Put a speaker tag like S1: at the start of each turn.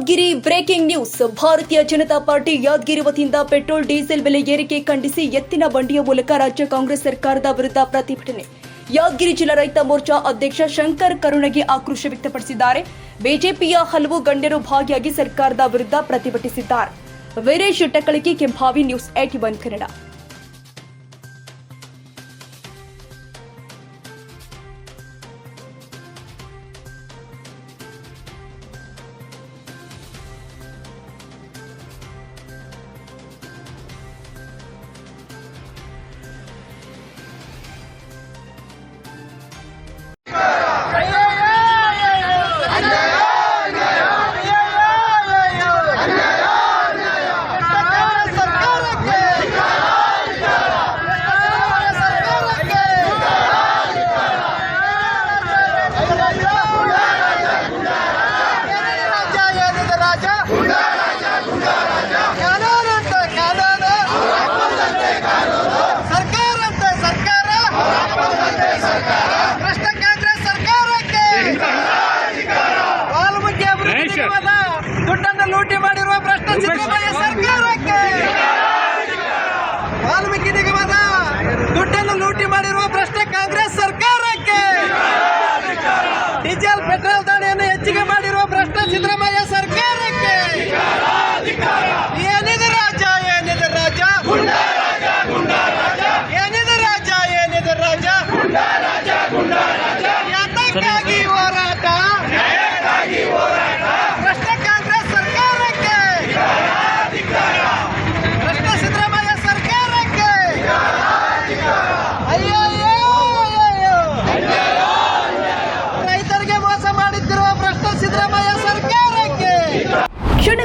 S1: Yadgir breaking news. ಭಾರತೀಯ Janata party Yadgir ವತಿಯಿಂದ petrol, diesel ಬೆಲೆ ಏರಿಕೆ ಖಂಡಿಸಿ ಎತ್ತಿನ ಬಂಡಿಯ ಮೂಲಕ ರಾಜ್ಯ ಕಾಂಗ್ರೆಸ್ ಸರ್ಕಾರದ ವಿರುದ್ಧ ಪ್ರತಿಭಟನೆ. ಯಾದಗಿರಿ ಜಿಲ್ಲಾ ರೈತ ಮೋರ್ಚಾ ಅಧ್ಯಕ್ಷ ಶಂಕರ್ ಕರುಣಗಿ ಆಕ್ರೋಶ ವ್ಯಕ್ತಪಡಿಸಿದ್ದಾರೆ. ಬಿಜೆಪಿಯ ಹಲವು ಗಣ್ಯರು ಭಾಗಿಯಾಗಿ ಸರ್ಕಾರದ ವಿರುದ್ಧ ಪ್ರತಿಭಟಿಸಿದ್ದಾರೆ. Veeresh Takkalike Kembhavi news AT one Kannada.
S2: ದುಡ್ಡನ್ನು ಲೂಟಿ ಮಾಡಿರುವ ಭ್ರಷ್ಟ ಸಿದ್ದರಾಮಯ್ಯ ಸರ್ಕಾರಕ್ಕೆ. ವಾಲ್ಮೀಕಿ ನಿಗಮದ. ದುಡ್ಡನ್ನು ಲೂಟಿ ಮಾಡಿರುವ ಪ್ರಶ್ನೆ ಕಾಂಗ್ರೆಸ್ ಸರ್ಕಾರಕ್ಕೆ. ಡೀಸೆಲ್ ಪೆಟ್ರೋಲ್ ದಾಣಿಯನ್ನು ಹೆಚ್ಚಿಗೆ ಮಾಡಿರುವ ಭ್ರಷ್ಟ ಸಿದ್ದರಾಮಯ್ಯ ಸರ್ಕಾರಕ್ಕೆ. ಏನಿದೆ ರಾಜ ಏನಿದೆ ರಾಜ? ಏನಿದೆ ರಾಜ ಏನಿದೆ ರಾಜ? ಯಾತಕ್ಕಾಗಿ ಹೋರಾಟ ಭ್ರಷ್ಟ ಕಾಂಗ್ರೆಸ್ ಸರ್ಕಾರಕ್ಕೆ ಭ್ರಷ್ಟ ಸಿದ್ದರಾಮಯ್ಯ ಸರ್ಕಾರಕ್ಕೆ ಅಯ್ಯೋ ಅಯ್ಯೋ ರೈತರಿಗೆ ಮೋಸ ಮಾಡುತ್ತಿರುವ ಭ್ರಷ್ಟ ಸಿದ್ದರಾಮಯ್ಯ ಸರ್ಕಾರಕ್ಕೆ